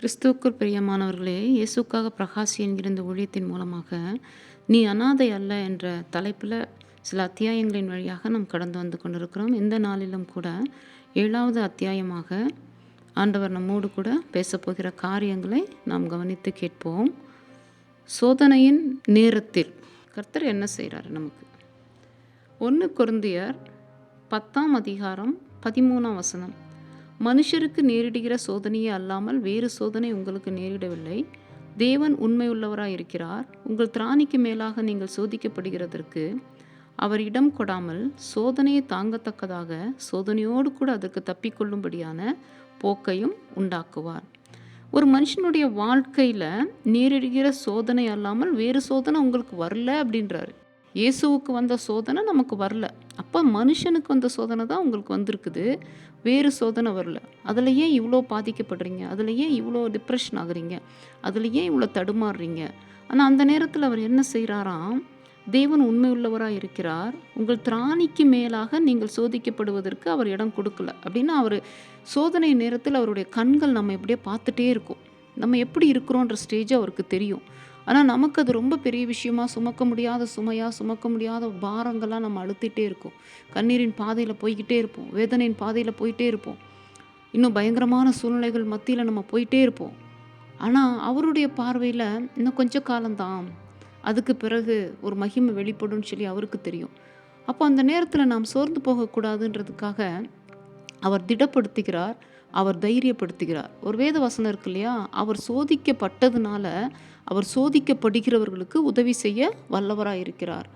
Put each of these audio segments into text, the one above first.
கிறிஸ்துவுக்குள் பிரியமானவர்களே இயேசுக்காக பிரகாசி என்கிற இந்த ஊழியத்தின் மூலமாக நீ அனாதை அல்ல என்ற தலைப்பில் சில அத்தியாயங்களின் வழியாக நாம் கடந்து வந்து கொண்டிருக்கிறோம். இந்த நாளிலும் கூட ஏழாவது அத்தியாயமாக ஆண்டவர் நம்மோடு கூட பேசப்போகிற காரியங்களை நாம் கவனித்து கேட்போம். சோதனையின் நேரத்தில் கர்த்தர் என்ன செய்கிறாரு நமக்கு? ஒன்று குருந்தியர் பத்தாம் அதிகாரம் பதிமூணாம் வசனம். மனுஷருக்கு நேரிடுகிற சோதனையே அல்லாமல் வேறு சோதனை உங்களுக்கு நேரிடவில்லை. தேவன் உண்மையுள்ளவராய் இருக்கிறார். உங்கள் திராணிக்கு மேலாக நீங்கள் சோதிக்கப்படுகிறதற்கு அவர் இடம் கொடாமல் சோதனையை தாங்கத்தக்கதாக சோதனையோடு கூட அதற்கு தப்பிக்கொள்ளும்படியான போக்கையும் உண்டாக்குவார். ஒரு மனுஷனுடைய வாழ்க்கையில் நேரிடுகிற சோதனை அல்லாமல் வேறு சோதனை உங்களுக்கு வரல அப்படின்றாரு. இயேசுவுக்கு வந்த சோதனை நமக்கு வரல. அப்போ மனுஷனுக்கு வந்த சோதனை தான் உங்களுக்கு வந்திருக்குது. வேறு சோதனை வரல. அதில் ஏன் இவ்வளோ பாதிக்கப்படுறீங்க? அதில் ஏன் இவ்வளோ டிப்ரெஷன் ஆகுறீங்க? அதில் ஏன் இவ்வளோ தடுமாறுறீங்க? ஆனால் அந்த நேரத்தில் அவர் என்ன செய்கிறாராம் தேவன் உண்மை உள்ளவராக இருக்கிறார். உங்கள் திராணிக்கு மேலாக நீங்கள் சோதிக்கப்படுவதற்கு அவர் இடம் கொடுக்கல. அப்படின்னா அவர் சோதனை நேரத்தில் அவருடைய கண்கள் நம்ம எப்படியே பார்த்துட்டே இருக்கும். நம்ம எப்படி இருக்கிறோன்ற ஸ்டேஜ் அவருக்கு தெரியும். ஆனால் நமக்கு அது ரொம்ப பெரிய விஷயமா சுமக்க முடியாத சுமையாக சுமக்க முடியாத பாரங்கள்லாம் நம்ம அழுத்திட்டே இருக்கோம். கண்ணீரின் பாதையில் போய்கிட்டே இருப்போம். வேதனையின் பாதையில் போயிட்டே இருப்போம். இன்னும் பயங்கரமான சூழ்நிலைகள் மத்தியில் நம்ம போயிட்டே இருப்போம். ஆனால் அவருடைய பார்வையில் இன்னும் கொஞ்சம் காலம்தான். அதுக்கு பிறகு ஒரு மகிமை வெளிப்படும்னு சொல்லி அவருக்கு தெரியும். அப்போ அந்த நேரத்தில் நாம் சோர்ந்து போகக்கூடாதுன்றதுக்காக அவர் திடப்படுத்துகிறார். அவர் தைரியப்படுத்துகிறார். ஒரு வேத வசனம் இருக்கு இல்லையா? அவர் சோதிக்கப்பட்டதுனால அவர் சோதிக்கப்படுகிறவர்களுக்கு உதவி செய்ய வல்லவராக இருக்கிறார்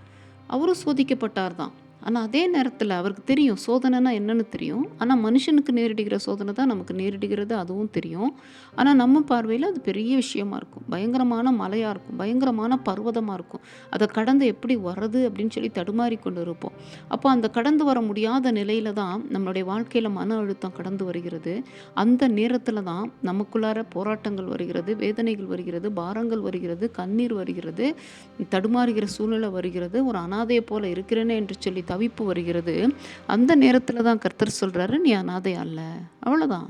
அவரும் சோதிக்கப்பட்டார் தான் ஆனால் அதே நேரத்தில் அவருக்கு தெரியும் சோதனைனா என்னென்னு தெரியும். ஆனால் மனுஷனுக்கு நேரிடுகிற சோதனை தான் நமக்கு நேரிடுகிறது அதுவும் தெரியும். ஆனால் நம்ம பார்வையில் அது பெரிய விஷயமா இருக்கும். பயங்கரமான மலையாக இருக்கும். பயங்கரமான பர்வதமாக இருக்கும். அதை கடந்து எப்படி வர்றது அப்படின்னு சொல்லி தடுமாறி கொண்டு இருப்போம் அப்போ அந்த கடந்து வர முடியாத நிலையில தான் நம்மளுடைய வாழ்க்கையில் மன அழுத்தம் கடந்து வருகிறது. அந்த நேரத்தில் தான் நமக்குள்ளார போராட்டங்கள் வருகிறது வேதனைகள் வருகிறது பாரங்கள் வருகிறது கண்ணீர் வருகிறது தடுமாறுகிற சூழ்நிலை வருகிறது. ஒரு அனாதையை போல இருக்கிறேனே என்று சொல்லி தவிப்பு வருகிறது. அந்த நேரத்தில் தான் கர்த்தர் சொல்கிறாரு நீ அனாதை அல்ல. அவ்வளோதான்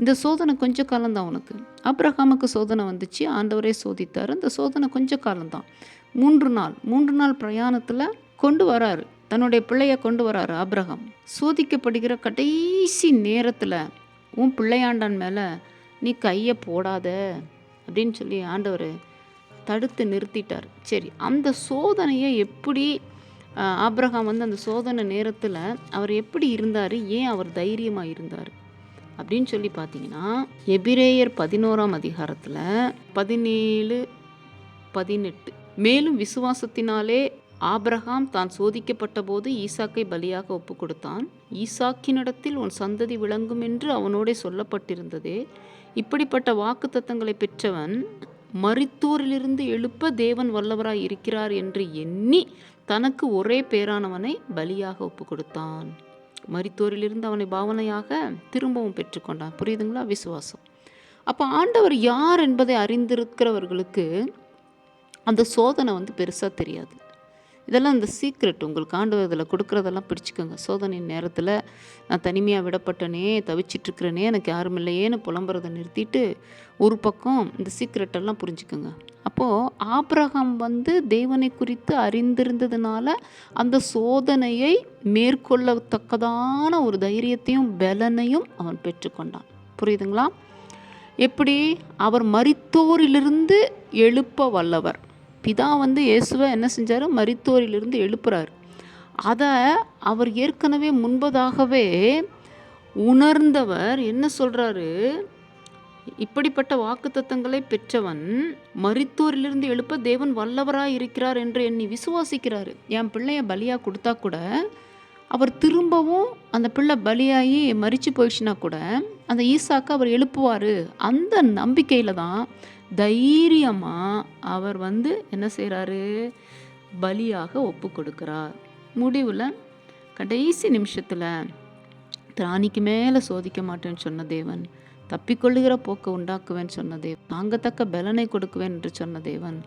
இந்த சோதனை கொஞ்ச காலம்தான் உனக்கு. அப்ரஹாமுக்கு சோதனை வந்துச்சு ஆண்டவரே சோதித்தார். அந்த சோதனை கொஞ்ச காலம்தான் மூன்று நாள் மூன்று நாள் பிரயாணத்தில் கொண்டு வராரு. தன்னுடைய பிள்ளைய கொண்டு வராரு அப்ரஹாம் சோதிக்கப்படுகிற கடைசி நேரத்தில் உன் பிள்ளையாண்டான் மேலே நீ கையை போடாத. அப்படின்னு சொல்லி ஆண்டவர் தடுத்து நிறுத்திட்டார். சரி அந்த சோதனையை எப்படி ஆப்ரஹாம் வந்து அந்த சோதனை நேரத்தில் அவர் எப்படி இருந்தார்? ஏன் அவர் தைரியமாக இருந்தார்? அப்படின்னு சொல்லி பார்த்தீங்கன்னா எபிரேயர் பதினோராம் அதிகாரத்தில் பதினேழு பதினெட்டு மேலும் விசுவாசத்தினாலே ஆப்ரஹாம் தான் சோதிக்கப்பட்ட போது ஈசாக்கை பலியாக ஒப்பு கொடுத்தான். ஈசாக்கினிடத்தில் உன் சந்ததி விளங்கும் என்று அவனோடே சொல்லப்பட்டிருந்ததே. இப்படிப்பட்ட வாக்குத்தத்தங்களை பெற்றவன் மருத்தூரிலிருந்து எழுப்ப தேவன் வல்லவராய் இருக்கிறார் என்று எண்ணி தனக்கு ஒரே பேரானவனை பலியாக ஒப்பு கொடுத்தான் மரித்தோரிலிருந்து அவனை பாவனையாக திரும்பவும் பெற்றுக்கொண்டான். புரியுதுங்களா? விசுவாசம். அப்போ ஆண்டவர் யார் என்பதை அறிந்திருக்கிறவர்களுக்கு அந்த சோதனை வந்து பெருசாக தெரியாது. இதெல்லாம் இந்த சீக்ரெட் உங்களுக்கு ஆண்டவர் இதில் கொடுக்குறதெல்லாம் பிடிச்சிக்கோங்க. சோதனை நேரத்தில் நான் தனிமையாக விடப்பட்டனே தவிச்சிட்ருக்கிறேனே எனக்கு யாரும் இல்லையேன்னு புலம்புறதை நிறுத்திட்டு ஒரு பக்கம் இந்த சீக்ரெட்டெல்லாம் புரிஞ்சுக்கோங்க. அப்போது ஆபிரகாம் வந்து தேவனை குறித்து அறிந்திருந்ததுனால அந்த சோதனையை மேற்கொள்ளத்தக்கதான ஒரு தைரியத்தையும் பலனையும் அவன் பெற்றுக்கொண்டான். புரியுதுங்களா? எப்படி? அவர் மறித்தோரிலிருந்து எழுப்ப வல்லவர். பிதா வந்து இயேசுவை என்ன செஞ்சார்? மரித்தோரிலிருந்து எழுப்புறார். அதை அவர் ஏற்கனவே முன்பதாகவே உணர்ந்தவர் என்ன சொல்கிறாரு இப்படிப்பட்ட வாக்குத்தத்தங்களை பெற்றவன் மரித்தோரிலிருந்து எழுப்ப தேவன் வல்லவராக இருக்கிறார் என்று எண்ணி விசுவாசிக்கிறாரு. என் பிள்ளைய பலியாக கொடுத்தா கூட அவர் திரும்பவும் அந்த பிள்ளை பலியாகி மறித்து போயிடுச்சுன்னா கூட அந்த ஈசாக்கு அவர் எழுப்புவார். அந்த நம்பிக்கையில் தான் தைரியமாக அவர் வந்து என்ன செய்கிறாரு பலியாக ஒப்பு கொடுக்கிறார். முடிவில் கடைசி நிமிஷத்தில் திராணிக்கு மேலே சோதிக்க மாட்டேன்னு சொன்ன தேவன் தப்பிக்கொள்ளுகிற போக்கை உண்டாக்குவேன்னு சொன்ன தேவன் தாங்கத்தக்க பலனை கொடுக்குவேன் என்று சொன்ன தேவன்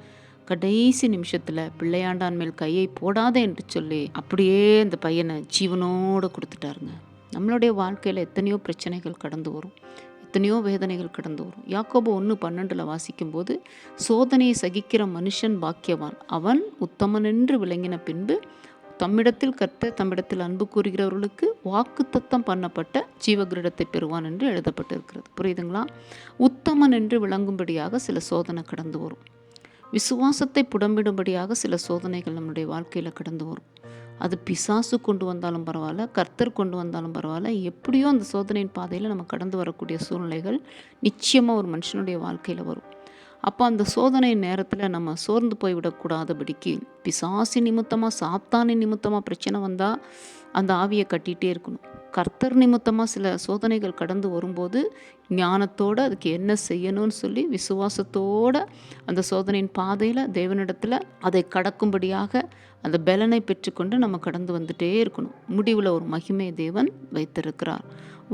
கடைசி நிமிஷத்தில் பிள்ளையாண்டான் மேல் கையை போடாதே என்று சொல்லி அப்படியே அந்த பையனை ஜீவனோடு கொடுத்துட்டாருங்க. நம்மளுடைய வாழ்க்கையில் எத்தனையோ பிரச்சனைகள் கடந்து வரும். எத்தனையோ வேதனைகள் கடந்து வரும். யாக்கோபு ஒன்று பன்னெண்டில் வாசிக்கும்போது சோதனையை சகிக்கிற மனுஷன் பாக்கியவான். அவன் உத்தமன் என்று விளங்கின பின்பு தம்மிடத்தில் கற்ற தம்மிடத்தில் அன்பு கூறுகிறவர்களுக்கு வாக்குத்தத்தம் பண்ணப்பட்ட ஜீவகிரீடத்தை பெறுவான் என்று எழுதப்பட்டிருக்கிறது. புரியுதுங்களா? உத்தமன் என்று விளங்கும்படியாக சில சோதனை கடந்து வரும். விசுவாசத்தை புடம்பிடும்படியாக சில சோதனைகள் நம்முடைய வாழ்க்கையில் கடந்து வரும். அது பிசாசு கொண்டு வந்தாலும் பரவாயில்ல கர்த்தர் கொண்டு வந்தாலும் பரவாயில்ல எப்படியோ அந்த சோதனையின் பாதையில் நம்ம கடந்து வரக்கூடிய சூழ்நிலைகள் நிச்சயமாக ஒரு மனுஷனுடைய வாழ்க்கையில் வரும். அப்போ அந்த சோதனை நேரத்தில் நம்ம சோர்ந்து போய்விடக்கூடாதபடிக்கு பிசாசி நிமித்தமாக சாத்தானி நிமித்தமாக பிரச்சனை வந்தால் அந்த ஆவியை கட்டிகிட்டே இருக்கணும். கர்த்தர் நிமித்தமாக சில சோதனைகள் கடந்து வரும்போது ஞானத்தோடு அதுக்கு என்ன செய்யணும்னு சொல்லி விசுவாசத்தோடு அந்த சோதனையின் பாதையில் தேவனிடத்தில் அதை கடக்கும்படியாக அந்த பலனை பெற்றுக்கொண்டு நம்ம கடந்து வந்துட்டே இருக்கணும். முடிவில் ஒரு மகிமை தேவன் வைத்திருக்கிறார்.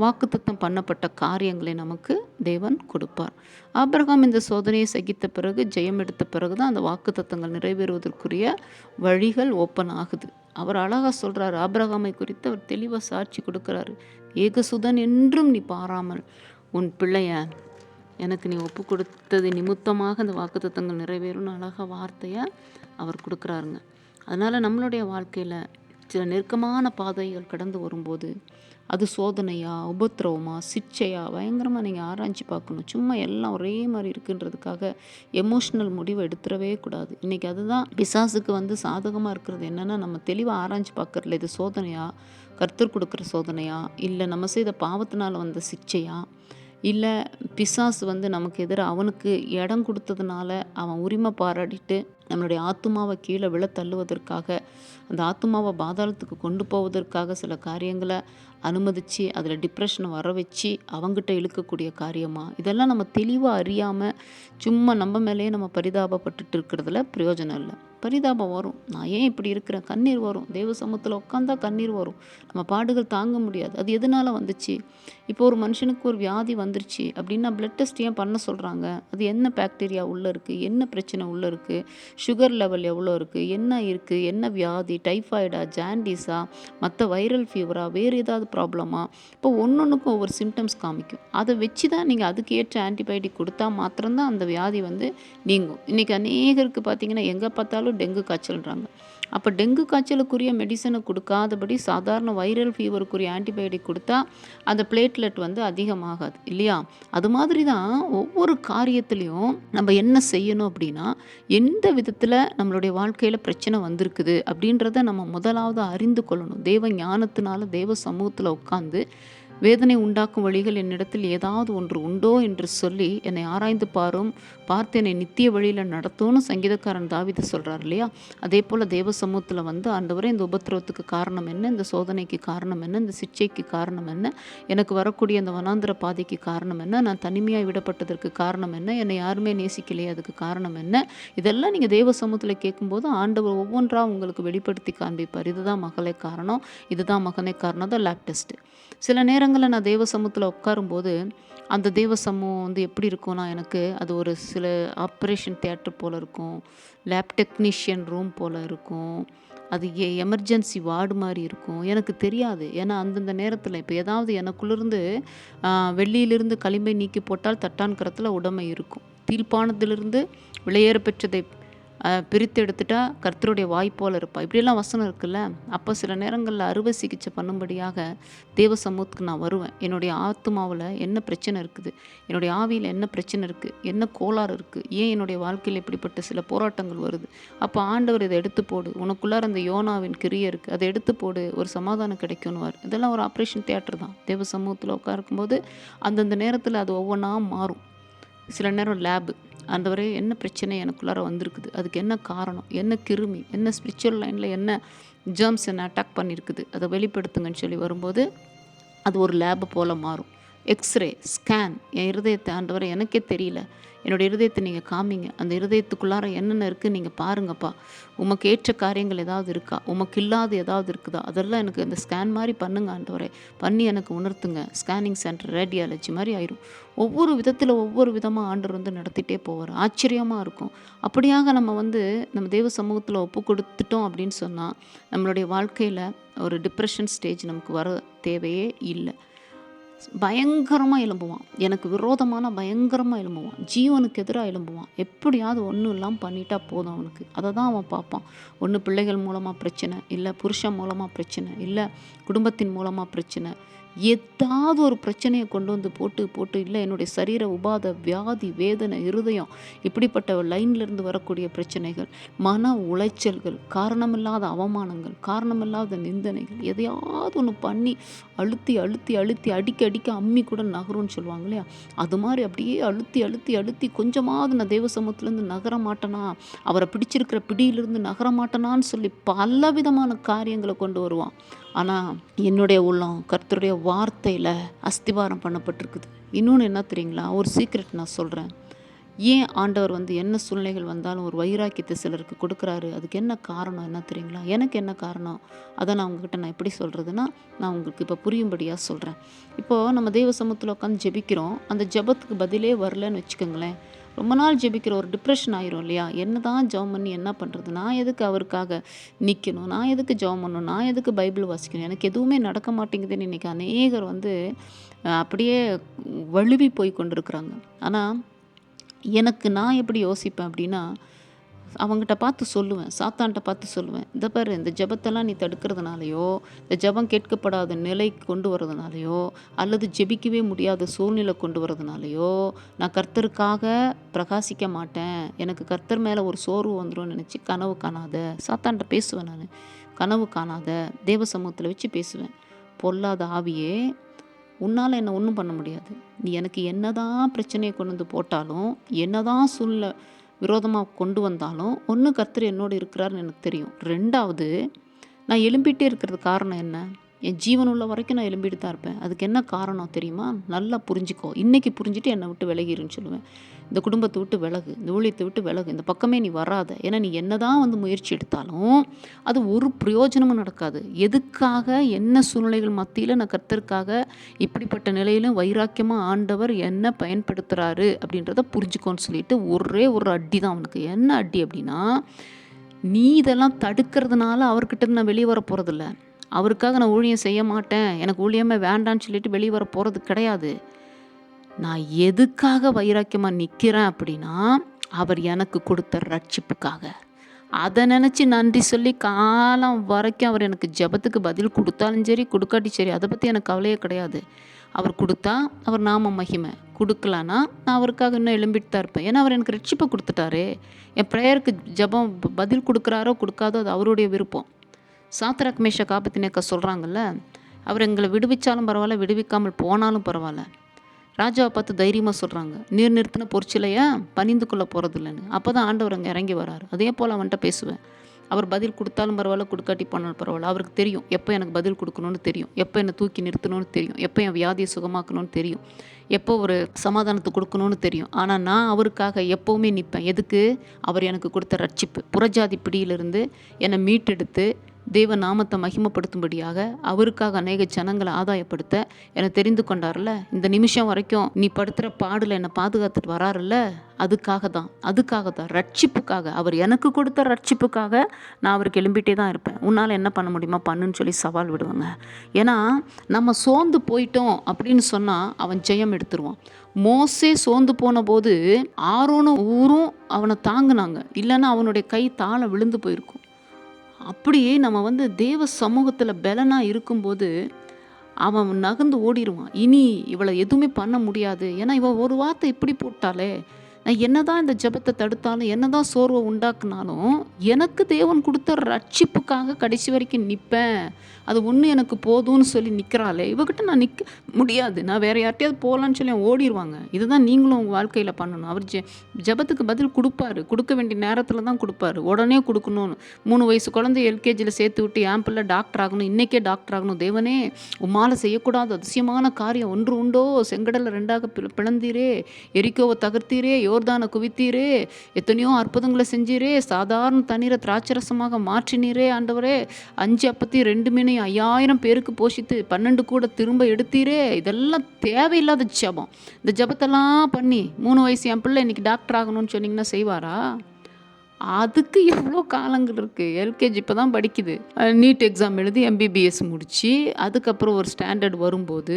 வாக்குத்தத்தம் பண்ணப்பட்ட காரியங்களை நமக்கு தேவன் கொடுப்பார். ஆபிரகாம் இந்த சோதனையை சகித்த பிறகு ஜெயம் எடுத்த பிறகு தான் அந்த வாக்குத்தத்தங்கள் நிறைவேறுவதற்குரிய வழிகள் ஓப்பன் ஆகுது. அவர் அழகாக சொல்கிறார் ஆபிரகாமை குறித்து அவர் தெளிவாக சாட்சி கொடுக்குறாரு. ஏகசுதன் என்றும் நீ பாராமல் உன் பிள்ளைய எனக்கு நீ ஒப்பு கொடுத்தது நிமித்தமாக அந்த வாக்குத்தத்தங்கள் நிறைவேறும்னு அழகாக வார்த்தையை அவர் கொடுக்குறாருங்க. அதனால் நம்மளுடைய வாழ்க்கையில் சில நெருக்கமான பாதைகள் கடந்து வரும்போது அது சோதனையா உபத்திரவமா சிச்சையா பயங்கரமாக நீங்கள் ஆராய்ச்சி பார்க்கணும். சும்மா எல்லாம் ஒரே மாதிரி இருக்குன்றதுக்காக எமோஷ்னல் முடிவை எடுத்துடவே கூடாது. இன்றைக்கி அதுதான் பிசாசுக்கு வந்து சாதகமாக இருக்கிறது. என்னென்னா நம்ம தெளிவாக ஆராய்ச்சி பார்க்கறதுல இது சோதனையா? கர்த்தர் கொடுக்குற சோதனையா? இல்லை நம்ம செய்த பாவத்தினால் வந்த சிச்சையா? இல்லை பிசாசு வந்து நமக்கு எதிராக அவனுக்கு இடம் கொடுத்ததுனால அவன் உரிமை பாராட்டிட்டு நம்மளுடைய ஆத்துமாவை கீழே விழ தள்ளுவதற்காக அந்த ஆத்துமாவை பாதாளத்துக்கு கொண்டு போவதற்காக சில காரியங்களை அனுமதித்து அதில் டிப்ரெஷனை வர வச்சு அவங்ககிட்ட இழுக்கக்கூடிய காரியமாக இதெல்லாம் நம்ம தெளிவாக அறியாமல் சும்மா நம்ம மேலேயே நம்ம பரிதாபப்பட்டுட்டு இருக்கிறதுல பிரயோஜனம் இல்லை. பரிதாபம் வரும். நான் ஏன் இப்படி இருக்கிறேன்? கண்ணீர் வரும். தேவ சமூகத்தில் உட்காந்தா கண்ணீர் வரும். நம்ம பாடுகள் தாங்க முடியாது. அது எதனால் வந்துச்சு? இப்போ ஒரு மனுஷனுக்கு ஒரு வியாதி வந்துருச்சு அப்படின்னா பிளட் டெஸ்ட் ஏன் பண்ண சொல்கிறாங்க அது என்ன பாக்டீரியா உள்ளே இருக்குது என்ன பிரச்சனை உள்ளே இருக்குது சுகர் லெவல் எவ்வளோ இருக்குது என்ன இருக்குது என்ன வியாதி? டைஃபாய்டா ஜாண்டிஸா மற்ற வைரல் ஃபீவரா வேறு ஏதாவது ப்ராப்ளமா இப்போ ஒன்று ஒன்றுக்கும் ஒவ்வொரு சிம்டம்ஸ் காமிக்கும். அதை வச்சு தான் நீங்கள் அதுக்கேற்ற ஆன்டிபயோட்டிக் கொடுத்தா மாத்திரம்தான் அந்த வியாதி வந்து நீங்கும். இன்றைக்கி அநேகருக்கு பார்த்தீங்கன்னா எங்கே பார்த்தாலும் பார்த்தாலும் டெங்கு காய்ச்சல்ன்றாங்க. அப்போ டெங்கு காய்ச்சலுக்குரிய மெடிசனை கொடுக்காதபடி சாதாரண வைரல் ஃபீவருக்குரிய ஆன்டிபயோட்டிக் கொடுத்தா அந்த பிளேட்லெட் வந்து அதிகமாகாது இல்லையா? அது மாதிரி தான் ஒவ்வொரு காரியத்துலேயும் நம்ம என்ன செய்யணும் அப்படின்னா எந்த விதத்தில் நம்மளுடைய வாழ்க்கையில் பிரச்சனை வந்திருக்குது அப்படின்றத நம்ம முதலாவது அறிந்து கொள்ளணும். தேவ ஞானத்தினால தேவ சமூகத்தில் உட்காந்து வேதனை உண்டாக்கும் வழிகள் என்னிடத்தில் ஏதாவது ஒன்று உண்டோ என்று சொல்லி என்னை ஆராய்ந்து பாரும் பார்த்து என்னை நித்திய வழியில் நடத்தும்னு சங்கீதக்காரன் தாவித சொல்கிறார் இல்லையா? அதே போல் தேவ சமூகத்தில் வந்து ஆண்டவரை இந்த உபத்திரவத்துக்கு காரணம் என்ன? இந்த சோதனைக்கு காரணம் என்ன? இந்த சிச்சைக்கு காரணம் என்ன? எனக்கு வரக்கூடிய அந்த வனாந்திர பாதைக்கு காரணம் என்ன? நான் தனிமையாக விடப்பட்டதற்கு காரணம் என்ன? என்னை யாருமே நேசிக்கலையே அதுக்கு காரணம் என்ன? இதெல்லாம் நீங்கள் தேவ சமூகத்தில் கேட்கும்போது ஆண்டவர் ஒவ்வொன்றாக உங்களுக்கு வெளிப்படுத்தி காண்பிப்பார். இதுதான் மகளே காரணம் இதுதான் மகனே காரணம். தான் லேப் டெஸ்ட்டு சில நேரங்களில் நான் தேவ சமூகத்தில் உட்காரும்போது அந்த தெய்வ சமூகம் வந்து எப்படி இருக்கும்னா எனக்கு அது ஒரு சில ஆப்ரேஷன் தேட்டர் போல் இருக்கும். லேப் டெக்னீஷியன் ரூம் போல் இருக்கும். அது எ எமர்ஜென்சி வார்டு மாதிரி இருக்கும். எனக்கு தெரியாது. ஏன்னா அந்தந்த நேரத்தில் இப்போ ஏதாவது எனக்குள்ளேருந்து வெள்ளியிலிருந்து களிம்பை நீக்கி போட்டால் தட்டான் உடமை இருக்கும். தீர்ப்பானத்திலிருந்து விலையேற பெற்றதை பிரித்து எடுத்துட்டா கர்த்தருடைய வாய்ப்போல் இருப்பா. இப்படியெல்லாம் வசனம் இருக்குல்ல? அப்போ சில நேரங்களில் அறுவை சிகிச்சை பண்ணும்படியாக தேவ சமூகத்துக்கு நான் வருவேன். என்னுடைய ஆத்மாவில் என்ன பிரச்சனை இருக்குது? என்னுடைய ஆவியில் என்ன பிரச்சனை இருக்குது என்ன கோளாறு இருக்குது ஏன் என்னுடைய வாழ்க்கையில் இப்படிப்பட்ட சில போராட்டங்கள் வருது? அப்போ ஆண்டவர் இதை எடுத்து போடு. உனக்குள்ளார அந்த யோனாவின் கிரியை இருக்குது அதை எடுத்து போடு. ஒரு சமாதானம் கிடைக்கணுவார் இதெல்லாம் ஒரு ஆப்ரேஷன் தியேட்டர் தான். தேவ சமூகத்தில் உட்காருக்கும்போது அந்தந்த நேரத்தில் அது ஒவ்வொன்றா மாறும். சில நேரம் லேபு. ஆண்டவரே என்ன பிரச்சனை எனக்குள்ளார வந்திருக்குது. அதுக்கு என்ன காரணம்? என்ன கிருமி? என்ன ஸ்பிரிச்சுவல் லைனில் என்ன ஜேர்ம்ஸ் என்ன அட்டாக் பண்ணியிருக்குது அதை வெளிப்படுத்துங்கன்னு சொல்லி வரும்போது அது ஒரு லேபு போல் மாறும். எக்ஸ்ரே ஸ்கேன் என் இருதயத்தை ஆண்டவரை எனக்கே தெரியல. என்னோடய இருதயத்தை நீங்கள் காமிங்க. அந்த இருதயத்துக்குள்ளார என்னென்ன இருக்குது நீங்கள் பாருங்கப்பா. உமக்கு ஏற்ற காரியங்கள் ஏதாவது இருக்கா? உமக்கு இல்லாத ஏதாவது இருக்குதா? அதெல்லாம் எனக்கு இந்த ஸ்கேன் மாதிரி பண்ணுங்க ஆண்டவரே. பண்ணி எனக்கு உணர்த்துங்க. ஸ்கேனிங் சென்டர் ரேடியாலஜி மாதிரி ஆயிரும். ஒவ்வொரு விதத்தில் ஒவ்வொரு விதமாக ஆண்டவர் வந்து நடத்திட்டே போவார். ஆச்சரியமாக இருக்கும். அப்படியாக நம்ம வந்து நம்ம தெய்வ சமூகத்தில் ஒப்பு கொடுத்துட்டோம் அப்படின்னு சொன்னால் நம்மளுடைய வாழ்க்கையில் ஒரு டிப்ரெஷன் ஸ்டேஜ் நமக்கு வர தேவையே இல்லை. பயங்கரமாக எழும்புவான். எனக்கு விரோதமான பயங்கரமாக எழும்புவான். ஜீவனுக்கு எதிராக எழும்புவான். எப்படியாவது ஒன்றும் இல்லாமல் பண்ணிட்டா போதும் அவனுக்கு. அதை தான் அவன் பார்ப்பான். ஒன்று பிள்ளைகள் மூலமாக பிரச்சனை இல்லை புருஷன் மூலமாக பிரச்சனை இல்லை குடும்பத்தின் மூலமாக பிரச்சனை. ஏதாவது ஒரு பிரச்சனையை கொண்டு வந்து போட்டு போட்டு இல்லை என்னுடைய சரீர உபாத வியாதி வேதனை இருதயம் இப்படிப்பட்ட லைன்லேருந்து வரக்கூடிய பிரச்சனைகள் மன உளைச்சல்கள் காரணமில்லாத அவமானங்கள் காரணமில்லாத நிந்தனைகள் எதையாவது ஒன்று பண்ணி அழுத்தி அழுத்தி அழுத்தி அடிக்க அடிக்க அம்மி கூட நகரும்னு சொல்லுவாங்க இல்லையா? அது மாதிரி அப்படியே அழுத்தி அழுத்தி அழுத்தி கொஞ்சமாவது நான் தேவ சமூகத்துலேருந்து நகர மாட்டேனா? அவரை பிடிச்சிருக்கிற பிடியிலிருந்து நகர மாட்டேனான்னு சொல்லி பல விதமான காரியங்களை கொண்டு வருவான். ஆனால் என்னுடைய உள்ளம் கர்த்தருடைய வார்த்தையில் அஸ்திவாரம் பண்ணப்பட்டிருக்குது. இன்னொன்று என்ன தெரியுங்களா? ஒரு சீக்ரெட் நான் சொல்கிறேன் ஏன் ஆண்டவர் வந்து என்ன சூழ்நிலைகள் வந்தாலும் ஒரு வைராக்கியத்தை சிலருக்கு கொடுக்குறாரு? அதுக்கு என்ன காரணம்? என்ன தெரியுங்களா? எனக்கு என்ன காரணம்? அதை நான் உங்ககிட்ட நான் எப்படி சொல்கிறதுனா நான் உங்களுக்கு இப்போ புரியும்படியாக சொல்கிறேன் இப்போது நம்ம தெய்வ சமூகத்தில் உட்காந்து ஜெபிக்கிறோம். அந்த ஜெபத்துக்கு பதிலே வரலன்னு வச்சுக்கோங்களேன். ரொம்ப நாள் ஜெபிக்கிற ஒரு டிப்ரெஷன் ஆயிரும் இல்லையா? என்ன தான் ஜெபம் பண்ணி என்ன பண்ணுறது நான் எதுக்கு அவருக்காக நிற்கணும் நான் எதுக்கு ஜெபம் பண்ணணும்? நான் எதுக்கு பைபிள் வாசிக்கணும்? எனக்கு எதுவுமே நடக்க மாட்டேங்குதுன்னு இன்றைக்கி அநேகர் வந்து அப்படியே வழுவி போய் கொண்டிருக்கிறாங்க. ஆனால் எனக்கு நான் எப்படி யோசிப்பேன் அப்படின்னா அவங்ககிட்ட பார்த்து சொல்லுவேன் சாத்தான்கிட்ட பார்த்து சொல்லுவேன் இந்த பாரு இந்த ஜெபத்தெல்லாம் நீ தடுக்கிறதுனாலையோ இந்த ஜெபம் கேட்கப்படாத நிலை கொண்டு வரதுனாலையோ அல்லது ஜெபிக்கவே முடியாத சூழ்நிலை கொண்டு வரதுனாலையோ நான் கர்த்தருக்காக பிரகாசிக்க மாட்டேன். எனக்கு கர்த்தர் மேலே ஒரு சோர்வு வந்துடும் நினச்சி கனவு காணாத சாத்தான்கிட்ட பேசுவேன் நான். கனவு காணாத தேவ சமூகத்தில் வச்சு பேசுவேன். பொல்லாத ஆவியே உன்னால் என்ன ஒன்றும் பண்ண முடியாது. நீ எனக்கு என்னதான் பிரச்சனையை கொண்டு வந்து போட்டாலும் என்னதான் சூழ்நிலை விரோதமாக கொண்டு வந்தாலும் ஒன்று கர்த்தர் என்னோடு இருக்கிறாருன்னு எனக்கு தெரியும். ரெண்டாவது நான் எழும்பிகிட்டே இருக்கிறது காரணம் என்ன? என் ஜீவன் உள்ள வரைக்கும் நான் எழும்பிட்டு தான் இருப்பேன். அதுக்கு என்ன காரணம் தெரியுமா? நல்லா புரிஞ்சுக்கோ. இன்றைக்கி புரிஞ்சுட்டு என்னை விட்டு விலகிருன்னு சொல்லுவேன். இந்த குடும்பத்தை விட்டு விலகு இந்த ஊழியத்தை விட்டு விலகு இந்த பக்கமே நீ வராத. ஏன்னா நீ என்னதான் வந்து முயற்சி எடுத்தாலும் அது ஒரு பிரயோஜனமும் நடக்காது. எதுக்காக என்ன சூழ்நிலைகள் மத்தியில் நான் கர்த்தருக்காக இப்படிப்பட்ட நிலையிலும் வைராக்கியமாக ஆண்டவர் என்ன பயன்படுத்துகிறாரு அப்படின்றத புரிஞ்சுக்கோன்னு சொல்லிட்டு ஒரே ஒரு அடி தான் அவனுக்கு. என்ன அடி அப்படின்னா நீ இதெல்லாம் தடுக்கிறதுனால அவர்கிட்ட நான் வெளியே வர போகிறதில்ல அவருக்காக நான் ஊழியம் செய்ய மாட்டேன். எனக்கு ஊழியமே வேண்டான்னு சொல்லிட்டு வெளியே வர போகிறது கிடையாது. நான் எதுக்காக வைராக்கியமாக நிற்கிறேன் அப்படின்னா அவர் எனக்கு கொடுத்த ரட்சிப்புக்காக. அதை நினச்சி நன்றி சொல்லி காலம் வரைக்கும் அவர் எனக்கு ஜெபத்துக்கு பதில் கொடுத்தாலும் சரி கொடுக்காட்டி சரி அதை பற்றி எனக்கு கவலையே கிடையாது. அவர் கொடுத்தா அவர் நாம மகிமை. கொடுக்கலனா நான் அவருக்காக இன்னும் எழும்பிட்டு தான் இருப்பேன். ஏன்னா அவர் எனக்கு ரட்சிப்பை கொடுத்துட்டாரு. என் ப்ரேயருக்கு ஜெபம் பதில் கொடுக்குறாரோ கொடுக்காதோ அது அவருடைய விருப்பம். சாத்ராக் மேஷ காப்பத்தினேக்க சொல்கிறாங்கல்ல அவர் எங்களை விடுவிச்சாலும் பரவாயில்ல விடுவிக்காமல் போனாலும் பரவாயில்ல. ராஜாவை பார்த்து தைரியமாக சொல்கிறாங்க நீர் நிறுத்தின பொறிச்சிலையா பணிந்து கொள்ள போகிறதில்லன்னு அப்போ தான் ஆண்டவர் அங்கே இறங்கி வராரு. அதே போல் அவன்கிட்ட பேசுவேன். அவர் பதில் கொடுத்தாலும் பரவாயில்ல கொடுக்காட்டி போனாலும் பரவாயில்ல. அவருக்கு தெரியும் எப்போ எனக்கு பதில் கொடுக்கணும்னு தெரியும். எப்போ என்னை தூக்கி நிறுத்தணும்னு தெரியும். எப்போ என் வியாதியை சுகமாக்கணும்னு தெரியும். எப்போ ஒரு சமாதானத்தை கொடுக்கணும்னு தெரியும். ஆனால் நான் அவருக்காக எப்போவுமே நிற்பேன் எதுக்கு? அவர் எனக்கு கொடுத்த ரட்சிப்பு. புறஜாதி பிடியிலிருந்து என்னை மீட்டெடுத்து தேவ நாமத்தை மகிமப்படுத்தும்படியாக அவருக்காக அநேக ஜனங்களை ஆதாயப்படுத்த என்னை தெரிந்து கொண்டார்ல இந்த நிமிஷம் வரைக்கும் நீ படுத்துகிற பாடில் என்னை பாதுகாத்துட்டு வராருல்ல? அதுக்காக தான் அதுக்காக தான் ரட்சிப்புக்காக. அவர் எனக்கு கொடுத்த ரட்சிப்புக்காக நான் அவருக்கு எழும்பிட்டே தான் இருப்பேன். உன்னால் என்ன பண்ண முடியுமா? பண்ணுன்னு சொல்லி சவால் விடுவாங்க. ஏன்னா நம்ம சோர்ந்து போயிட்டோம் அப்படின்னு சொன்னால் அவன் ஜெயம் எடுத்துருவான். மோசே சோர்ந்து போன போது ஆரோனும் ஊரும் அவனை தாங்குனாங்க. இல்லைன்னா அவனுடைய கை தாழ விழுந்து போயிருக்கும். அப்படியே நம்ம வந்து தேவ சமூகத்தில் பலனாக இருக்கும்போது அவன் நகர்ந்து ஓடிடுவான் இனி இவளை எதுவுமே பண்ண முடியாது. ஏன்னா இவள் ஒரு வார்த்தை இப்படி போட்டாலே நான் என்னதான் இந்த ஜெபத்தை தடுத்தாலும் என்னதான் சோர்வை உண்டாக்குனாலும் எனக்கு தேவன் கொடுத்த ரட்சிப்புக்காக கடைசி வரைக்கும் நிற்பேன். அது ஒன்று எனக்கு போதும்னு சொல்லி நிற்கிறாளே இவகிட்ட நான் நிற்க முடியாது. நான் வேற யார்ட்டையாவது போகலான்னு சொல்லி ஓடிடுவாங்க இதுதான் நீங்களும் உங்கள் வாழ்க்கையில் பண்ணணும். அவர் ஜெ ஜெபத்துக்கு பதில் கொடுப்பாரு. கொடுக்க வேண்டிய நேரத்தில் தான் கொடுப்பாரு. உடனே கொடுக்கணும்னு. மூணு வயசு குழந்தை எல்கேஜியில் சேர்த்து விட்டு என் பிள்ளை டாக்டர் ஆகணும். இன்றைக்கே டாக்டர் ஆகணும். தேவனே உம்மால் செய்யக்கூடாது. அதிசயமான காரியம் ஒன்று உண்டோ? செங்கடலை ரெண்டாக பி- பிளந்தீரே. எரிக்கோவை தகர்த்தீரே. யோர்தானை குவித்தீரே எத்தனையோ அற்புதங்களை செஞ்சீரே சாதாரண தண்ணீரை திராட்சரசமாக மாற்றினீரே ஆண்டவரே. அஞ்சு அப்பத்தி ரெண்டு மீனையும் ஐயாயிரம் பேருக்கு போஷித்து பன்னெண்டு கூட திரும்ப எடுத்தீரே. இதெல்லாம் தேவையில்லாத ஜெபம். இந்த ஜெபத்தெல்லாம் பண்ணி மூணு வயசு என் பிள்ளை இன்றைக்கி டாக்டர் ஆகணும்னு சொன்னீங்கன்னா செய்வாரா? அதுக்கு எவ்வளோ காலங்கள் இருக்குது எல்கேஜி இப்போ தான் படிக்குது. நீட் எக்ஸாம் எழுதி எம்பிபிஎஸ் முடித்து அதுக்கப்புறம் ஒரு ஸ்டாண்டர்ட் வரும்போது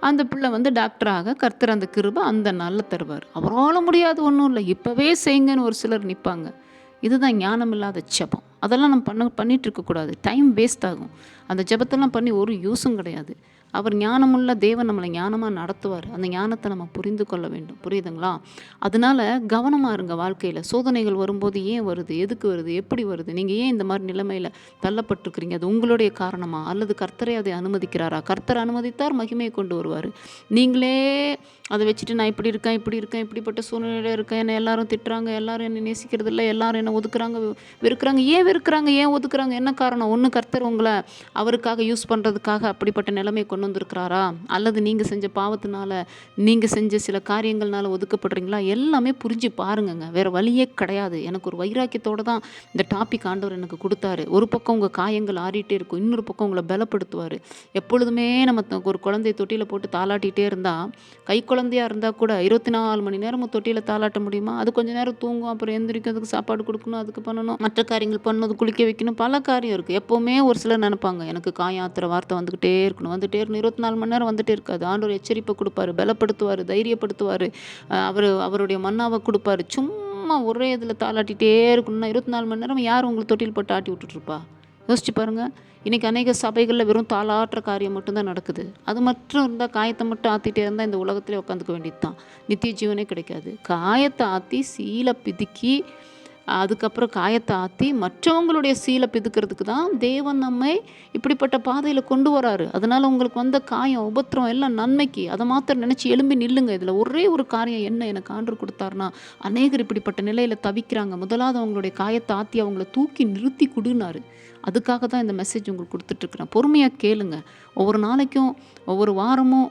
அந்த பிள்ளை வந்து டாக்டராக கர்த்தர் அந்த கிருபை அந்த நாளில் தருவார். அவரால் முடியாது ஒன்றும் இல்லை. இப்போவே செய்யுங்கன்னு ஒரு சிலர் நிற்பாங்க இதுதான் ஞானம் இல்லாத ஜெபம். அதெல்லாம் நம்ம பண்ண பண்ணிகிட்டு இருக்கக்கூடாது. டைம் வேஸ்ட் ஆகும். அந்த ஜெபத்தெல்லாம் பண்ணி ஒரு யூஸும் கிடையாது. அவர் ஞானமுள்ள தேவன் நம்மளை ஞானமாக நடத்துவார். அந்த ஞானத்தை நம்ம புரிந்து கொள்ள வேண்டும். புரியுதுங்களா? அதனால கவனமாக இருங்க வாழ்க்கையில். சோதனைகள் வரும்போது ஏன் வருது? எதுக்கு வருது? எப்படி வருது? நீங்கள் ஏன் இந்த மாதிரி நிலைமையில் தள்ளப்பட்டிருக்கிறீங்க? அது உங்களுடைய காரணமா? அல்லது கர்த்தரை அதை அனுமதிக்கிறாரா? கர்த்தர் அனுமதித்தார் மகிமையை கொண்டு வருவார். நீங்களே அதை வச்சுட்டு நான் இப்படி இருக்கேன் இப்படி இருக்கேன் இப்படிப்பட்ட சூழ்நிலையில் இருக்கேன். என்னை எல்லாரும் திட்டுறாங்க எல்லாரும் என்னை நேசிக்கிறது இல்லை எல்லாரும் என்னை ஒதுக்குறாங்க வெ- வெறுக்கிறாங்க. ஏன் வெறுக்கிறாங்க ஏன் ஒதுக்குறாங்க? என்ன காரணம்? ஒன்று கர்த்தர் உங்களை அவருக்காக யூஸ் பண்ணுறதுக்காக அப்படிப்பட்ட நிலைமை கொண்டு வந்திருக்கிறாரா? அல்லது நீங்கள் செஞ்ச பாவத்தினால நீங்கள் செஞ்ச சில காரியங்கள்னால ஒதுக்கப்படுறீங்களா? எல்லாமே புரிஞ்சு பாருங்கங்க. வேறு வழியே கிடையாது. எனக்கு ஒரு வைராக்கியத்தோட தான் இந்த டாபிக் ஆண்டவர் எனக்கு கொடுத்தாரு. ஒரு பக்கம் உங்கள் காயங்கள் ஆறிட்டே இருக்கும். இன்னொரு பக்கம் உங்களை பலப்படுத்துவார். எப்பொழுதுமே நம்ம ஒரு குழந்தைய தொட்டியில் போட்டு தாளாட்டிகிட்டே இருந்தால் கை குழந்தையா இருந்தால் கூட இருபத்தி நாலு மணி நேரமும் தொட்டியில் தாளாட்ட முடியுமா? அது கொஞ்சம் நேரம் தூங்கும் அப்புறம் எந்திரிக்கும் அதுக்கு சாப்பாடு கொடுக்கணும் அதுக்கு பண்ணணும் மற்ற காரியங்கள் பண்ணணும் அது குளிக்க வைக்கணும் பல காரியம் இருக்குது எப்போவுமே ஒரு சிலர் நினைப்பாங்க எனக்கு காயாத்திர ஆத்துற வார்த்தை வந்துக்கிட்டே இருக்கணும். வந்துகிட்டே இருக்கணும் இருபத்தி நாலு மணி நேரம் வந்துட்டே இருக்காது. ஆண்டோர் எச்சரிப்பை கொடுப்பாரு பலப்படுத்துவார் தைரியப்படுத்துவார். அவர் அவருடைய மன்னாவை கொடுப்பாரு. சும்மா ஒரே இதில் தாளாட்டிகிட்டே இருக்கணும்னா இருபத்தி நாலு மணி நேரம் யார் உங்களுக்கு தொட்டில் போட்டு ஆட்டி விட்டுட்ருப்பா யோசிச்சு பாருங்க. இன்னைக்கு அநேக சபைகளில் வெறும் தாளாற்ற காரியம் மட்டும்தான் நடக்குது. அது மட்டும் இருந்தால் காயத்தை மட்டும் ஆற்றிட்டே இருந்தால் இந்த உலகத்திலே உட்காந்துக்க வேண்டியது தான் நித்திய ஜீவனே கிடைக்காது. காயத்தை ஆற்றி சீலை பிதுக்கி அதுக்கப்புறம் காயத்தை ஆற்றி மற்றவங்களுடைய சீலை பிதுக்கிறதுக்கு தான் தேவன் நம்மை இப்படிப்பட்ட பாதையில் கொண்டு வராரு. அதனால் உங்களுக்கு வந்த காயம் உபத்திரம் எல்லாம் நன்மைக்கு. அதை மாத்திரம் நினச்சி எழும்பி நில்லுங்க. இதில் ஒரே ஒரு காரியம் என்ன எனக்கு ஆண்டு கொடுத்தாருன்னா அநேகர் இப்படிப்பட்ட நிலையில் தவிக்கிறாங்க. முதலாவது அவங்களுடைய காயத்தை ஆற்றி அவங்கள தூக்கி நிறுத்தி கொடுனாரு. அதுக்காக தான் இந்த மெசேஜ் உங்களுக்கு கொடுத்துட்ருக்குறேன். பொறுமையாக கேளுங்க. ஒவ்வொரு நாளைக்கும் ஒவ்வொரு வாரமும்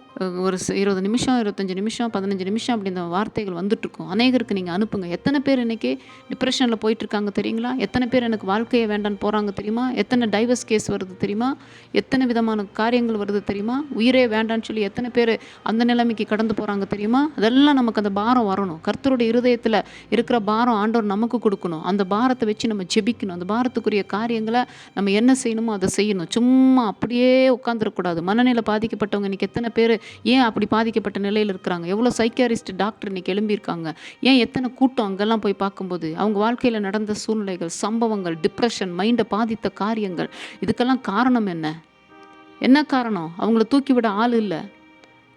ஒரு இருபது நிமிஷம் இருபத்தஞ்சி நிமிஷம் பதினஞ்சு நிமிஷம் அப்படி இந்த வார்த்தைகள் வந்துட்டுருக்கும் அநேகருக்கு நீங்கள் அனுப்புங்க. எத்தனை பேர் இன்றைக்கி டிப்ரெஷனில் போயிட்டுருக்காங்க தெரியுங்களா? எத்தனை பேர் எனக்கு வாழ்க்கையை வேண்டான்னு போகிறாங்க தெரியுமா? எத்தனை டைவர்ஸ் கேஸ் வருது தெரியுமா? எத்தனை விதமான காரியங்கள் வருது தெரியுமா? உயிரே வேண்டான்னு சொல்லி எத்தனை பேர் அந்த நிலைமைக்கு கடந்து போகிறாங்க தெரியுமா? அதெல்லாம் நமக்கு அந்த பாரம் வரணும். கர்த்தருடைய இருதயத்தில் இருக்கிற பாரம் ஆண்டவர் நமக்கு கொடுக்கணும். அந்த பாரத்தை வச்சு நம்ம ஜெபிக்கணும். அந்த பாரத்துக்குரிய காரியங்களை நம்ம என்ன செய்யணுமோ அதை செய்யணும். சும்மா அப்படியே உட்காந்துருக்கூடாது மனநிலை பாதிக்கப்பட்டவங்க இன்றைக்கி எத்தனை பேர் ஏன் அப்படி பாதிக்கப்பட்ட நிலையில் இருக்கிறாங்க? எவ்வளோ சைக்காரிஸ்ட் டாக்டர் இன்றைக்கி எழும்பியிருக்காங்க? ஏன் எத்தனை கூட்டம் அங்கெல்லாம் போய் பார்க்கும்போது அவங்க வாழ்க்கையில் நடந்த சூழ்நிலைகள் சம்பவங்கள் டிப்ரெஷன் மைண்டை பாதித்த காரியங்கள் இதுக்கெல்லாம் காரணம் என்ன? என்ன காரணம்? அவங்கள தூக்கிவிட ஆள் இல்லை.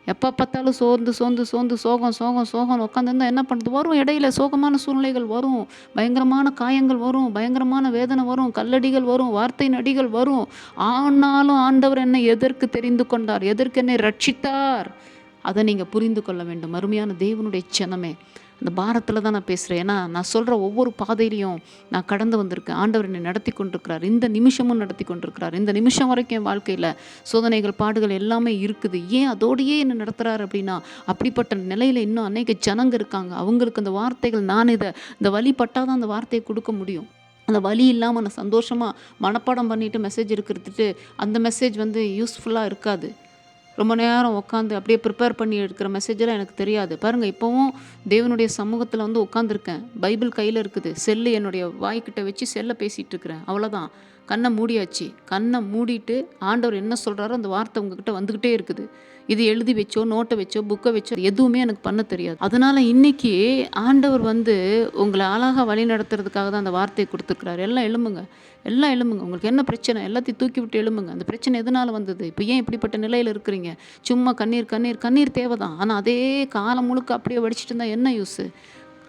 எப்போ பார்த்தாலும் சோர்ந்து சோர்ந்து சோர்ந்து சோகம் சோகம் சோகம் உட்காந்துருந்தா என்ன பண்ணுறது? வரும் இடையில சோகமான சூழ்நிலைகள் வரும். பயங்கரமான காயங்கள் வரும் பயங்கரமான வேதனை வரும் கல்லடிகள் வரும் வார்த்தை நடிகள் வரும். ஆனாலும் ஆண்டவர் என்னை எதற்கு தெரிந்து கொண்டார்? எதற்கு என்னை ரட்சித்தார்? அதை நீங்கள் புரிந்து கொள்ள வேண்டும். அருமையான தேவனுடைய சனமே அந்த பாரத்தில் தான் நான் பேசுகிறேன் ஏன்னா நான் சொல்கிற ஒவ்வொரு பாதையிலையும் நான் கடந்து வந்திருக்கேன். ஆண்டவர் என்னை நடத்தி கொண்டிருக்கிறார். இந்த நிமிஷமும் நடத்தி கொண்டிருக்கிறார். இந்த நிமிஷம் வரைக்கும் என் வாழ்க்கையில் சோதனைகள் பாடுகள் எல்லாமே இருக்குது. ஏன் அதோடையே என்னை நடத்துகிறார் அப்படின்னா அப்படிப்பட்ட நிலையில் இன்னும் அநேக ஜனங்க இருக்காங்க. அவங்களுக்கு அந்த வார்த்தைகள் நான் இதை இந்த வழிபட்டால் தான் அந்த வார்த்தையை கொடுக்க முடியும். அந்த வழி இல்லாமல் நான் சந்தோஷமாக மனப்பாடம் பண்ணிவிட்டு மெசேஜ் இருக்கிறதுட்டு அந்த மெசேஜ் வந்து யூஸ்ஃபுல்லாக இருக்காது. ரொம்ப நேரம் உட்காந்து அப்படியே ப்ரிப்பேர் பண்ணி எடுக்கிற மெசேஜெல்லாம் எனக்கு தெரியாது. பாருங்கள் இப்போவும் தேவனுடைய சமூகத்தில் வந்து உட்காந்துருக்கேன் பைபிள் கையில் இருக்குது. செல்லு என்னுடைய வாய்க்கிட்ட வச்சு செல்லை பேசிகிட்டு இருக்கிறேன். அவ்வளோதான் கண்ணை மூடியாச்சு. கண்ணை மூடிட்டு ஆண்டவர் என்ன சொல்கிறாரோ அந்த வார்த்தை உங்ககிட்ட வந்துக்கிட்டே இருக்குது. இது எழுதி வச்சோ நோட்டை வச்சோ புக்கை வச்சோ எதுவுமே எனக்கு பண்ண தெரியாது. அதனால இன்னைக்கு ஆண்டவர் வந்து உங்களை அழகாக வழி நடத்துறதுக்காக தான் அந்த வார்த்தையை கொடுத்துருக்குறாரு. எல்லாம் எழும்புங்க. எல்லாம் எழும்புங்க. உங்களுக்கு என்ன பிரச்சனை? எல்லாத்தையும் தூக்கி விட்டு எழும்புங்க. அந்த பிரச்சனை எதனால் வந்தது? இப்போ ஏன் இப்படிப்பட்ட நிலையில் இருக்கிறீங்க? சும்மா கண்ணீர் கண்ணீர் கண்ணீர் தேவை தான் ஆனால் அதே காலம் முழுக்க அப்படியே வடிச்சிட்டு இருந்தால் என்ன யூஸு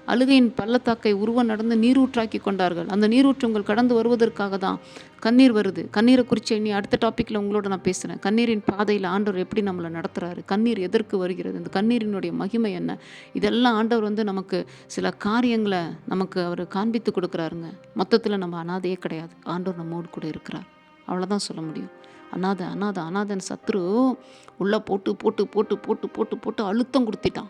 அழுகையின் பள்ளத்தாக்கை உருவ நடந்து நீரூற்றாக்கி கொண்டார்கள். அந்த நீரூற்று உங்கள் கடந்து வருவதற்காக தான். கண்ணீர் வருது. கண்ணீரை குறித்து இனி அடுத்த டாப்பிக்கில் உங்களோட நான் பேசுகிறேன் கண்ணீரின் பாதையில் ஆண்டவர் எப்படி நம்மளை நடத்துகிறாரு கண்ணீர் எதற்கு வருகிறது? இந்த கண்ணீரினுடைய மகிமை என்ன? இதெல்லாம் ஆண்டவர் வந்து நமக்கு சில காரியங்களை நமக்கு அவர் காண்பித்து கொடுக்குறாருங்க. மொத்தத்தில் நம்ம அனாதையே கிடையாது. ஆண்டவர் நம்மோடு கூட இருக்கிறார். அவ்வளோதான் சொல்ல முடியும். அனாதை அனாதை அனாதன் சத்ரு உள்ளே போட்டு போட்டு போட்டு போட்டு போட்டு போட்டு அழுத்தம் கொடுத்திட்டான்.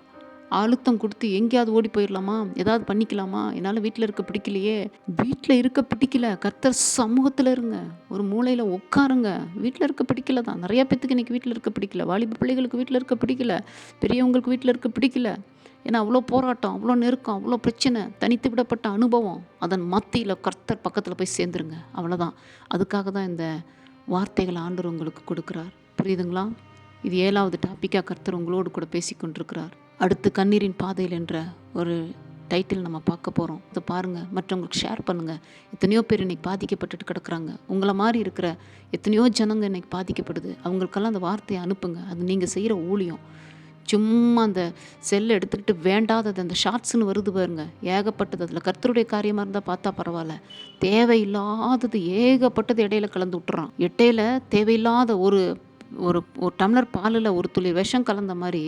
அழுத்தம் கொடுத்து எங்கேயாவது ஓடி போயிடலாமா? ஏதாவது பண்ணிக்கலாமா? என்னால் வீட்டில் இருக்க பிடிக்கலையே. வீட்டில் இருக்க பிடிக்கல. கர்த்தர் சமூகத்தில் இருங்க. ஒரு மூலையில் உட்காருங்க. வீட்டில் இருக்க பிடிக்கல தான். நிறைய பேத்துக்கு இன்றைக்கி வீட்டில் இருக்க பிடிக்கல. வாலிப பிள்ளைகளுக்கு வீட்டில் இருக்க பிடிக்கல. பெரியவங்களுக்கு வீட்டில் இருக்க பிடிக்கல. ஏன்னா அவ்வளோ போராட்டம் அவ்வளோ நெருக்கம் அவ்வளோ பிரச்சனை தனித்து விடப்பட்ட அனுபவம். அதன் மத்தியில் கர்த்தர் பக்கத்தில் போய் சேர்ந்துருங்க. அவ்வளோதான் அதுக்காக தான் இந்த வார்த்தைகளை ஆண்டவர் உங்களுக்கு கொடுக்குறார். புரியுதுங்களா? இது ஏழாவது டாப்பிக்காக கர்த்தர் உங்களோடு கூட பேசி கொண்டிருக்கிறார் அடுத்து கண்ணீரின் பாதையில் என்ற ஒரு டைட்டில் நம்ம பார்க்க போகிறோம் இதை பாருங்கள் மற்றவங்களுக்கு ஷேர் பண்ணுங்கள் எத்தனையோ பேர் இன்றைக்கி பாதிக்கப்பட்டுட்டு கிடக்குறாங்க. உங்களை மாதிரி இருக்கிற எத்தனையோ ஜனங்க இன்றைக்கி பாதிக்கப்படுது. அவங்களுக்கெல்லாம் அந்த வார்த்தையை அனுப்புங்க. அது நீங்கள் செய்கிற ஊழியம். சும்மா அந்த செல்லை எடுத்துக்கிட்டு வேண்டாதது அந்த ஷார்ட்ஸ்னு வருது பாருங்க. ஏகப்பட்டது. அதில் கர்த்தருடைய காரியமாக இருந்தால் பார்த்தா பரவாயில்ல. தேவையில்லாதது ஏகப்பட்டது இடையில கலந்து விட்டுறான். இடையில தேவையில்லாத ஒரு ஒரு ஒரு டம்ளர் பாலில் ஒரு துளி விஷம் கலந்த மாதிரி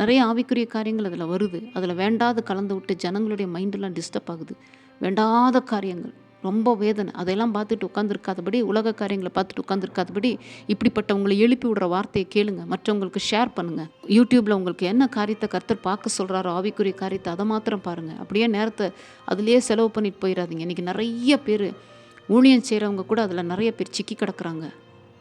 நிறைய ஆவிக்குரிய காரியங்கள் அதில் வருது. அதில் வேண்டாத கலந்து விட்டு ஜனங்களுடைய மைண்டெல்லாம் டிஸ்டர்ப் ஆகுது. வேண்டாத காரியங்கள் ரொம்ப வேதனை. அதையெல்லாம் பார்த்துட்டு உட்காந்துருக்காதபடி உலக காரியங்களை பார்த்துட்டு உட்காந்துருக்காதபடி இப்படிப்பட்டவங்களை எழுப்பி விடுற வார்த்தையை கேளுங்க. மற்றவங்களுக்கு ஷேர் பண்ணுங்கள் யூடியூப்பில் உங்களுக்கு என்ன காரியத்தை கருத்தர் பார்க்க சொல்கிறாரோ ஆவிக்குரிய காரியத்தை அதை மாத்திரம் பாருங்கள் அப்படியே நேரத்தை அதுலேயே செலவு பண்ணிட்டு போயிடாதீங்க இன்றைக்கி நிறைய பேர் ஊழியம் செய்கிறவங்க கூட அதில் நிறைய பேர் சிக்கி கிடக்குறாங்க.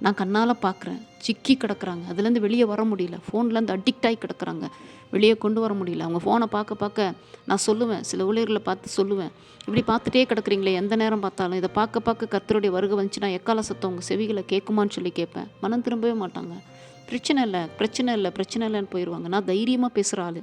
நான் கண்ணால் பார்க்குறேன் சிக்கி கிடக்குறாங்க. அதுலேருந்து வெளியே வர முடியல. ஃபோன்லேருந்து அடிக்ட் ஆகி கிடக்குறாங்க. வெளியே கொண்டு வர முடியல. அவங்க ஃபோனை பார்க்க பார்க்க நான் சொல்லுவேன். சில ஊழியர்களை பார்த்து சொல்லுவேன். இப்படி பார்த்துட்டே கிடக்குறீங்களே எந்த நேரம் பார்த்தாலும்? இதை பார்க்க பார்க்க கர்த்தருடைய வருகை வந்துச்சுன்னா எக்கால சத்தம்? உங்கள் செவிகளை கேட்குமான்னு சொல்லி கேட்பேன். மனம் திரும்பவே மாட்டாங்க. பிரச்சனை இல்லை பிரச்சனை இல்லை பிரச்சனை இல்லைன்னு போயிடுவாங்க நான் தைரியமாக பேசுகிற ஆள்.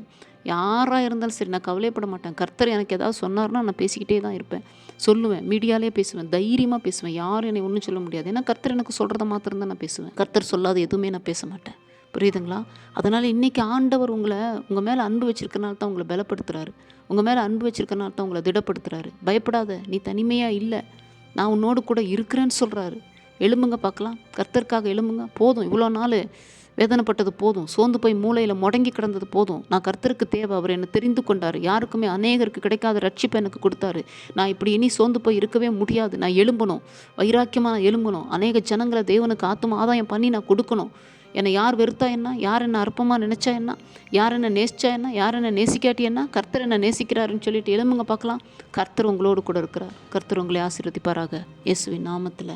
யாராக இருந்தாலும் சரி நான் கவலைப்பட மாட்டேன். கர்த்தர் எனக்கு ஏதாவது சொன்னார்னா நான் பேசிக்கிட்டே தான் இருப்பேன். சொல்லுவேன். மீடியாலே பேசுவேன். தைரியமாக பேசுவேன். யாரும் என்னை ஒன்றும் சொல்ல முடியாது. ஏன்னா கர்த்தர் எனக்கு சொல்கிறத மாத்திரம் தான் நான் பேசுவேன். கர்த்தர் சொல்லாத எதுவுமே நான் பேச மாட்டேன். புரியுதுங்களா? அதனால் இன்றைக்கி ஆண்டவர் உங்களை உங்கள் மேலே அன்பு வச்சிருக்கனால தான் உங்களை பலப்படுத்துகிறாரு உங்கள் மேலே அன்பு வச்சிருக்கனால தான் உங்களை திடப்படுத்துகிறாரு பயப்படாத. நீ தனிமையாக இல்லை. நான் உன்னோடு கூட இருக்கிறேன்னு சொல்கிறாரு எலும்புங்க பார்க்கலாம். கர்த்தருக்காக எலும்புங்க போதும். இவ்வளோ நாள் வேதனைப்பட்டது போதும். சோர்ந்து போய் மூளையில் முடங்கி கிடந்தது போதும். நான் கர்த்தருக்கு தேவை அவர் என்னை தெரிந்து கொண்டார். யாருக்குமே அநேகருக்கு கிடைக்காத ரட்சிப்பை எனக்கு கொடுத்தாரு. நான் இப்படி இனி சோர்ந்து போய் இருக்கவே முடியாது. நான் எழும்பணும். வைராக்கியமாக நான் எழும்பணும். அநேக ஜனங்களை தேவனுக்கு ஆத்ம ஆதாயம் பண்ணி நான் கொடுக்கணும். என்னை யார் வெறுத்தா என்ன? யார் என்ன அற்பமாக நினச்சா என்ன? யார் என்ன நேசிச்சா என்ன? யார் என்ன நேசிக்காட்டி என்ன? கர்த்தர் என்ன நேசிக்கிறாருன்னு சொல்லிட்டு எலும்புங்க பார்க்கலாம். கர்த்தர் உங்களோடு கூட இருக்கிறார். கர்த்தர் உங்களை ஆசீர்வதிப்பாராக. இயேசுவின் நாமத்தில்.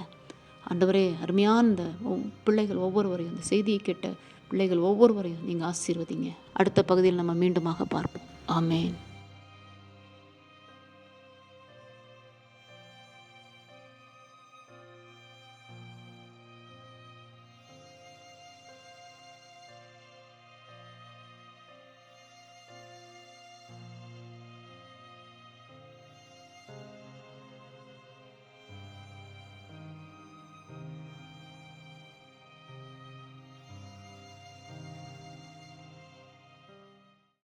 ஆண்டவரே அருமையான இந்த ஒவ்- பிள்ளைகள் ஒவ்வொருவரையும் இந்த செய்தியை கேட்ட பிள்ளைகள் ஒவ்வொருவரையும் நீங்கள் ஆசீர்வதிங்க. அடுத்த பகுதியில் நம்ம மீண்டுமாக பார்ப்போம். ஆமேன்.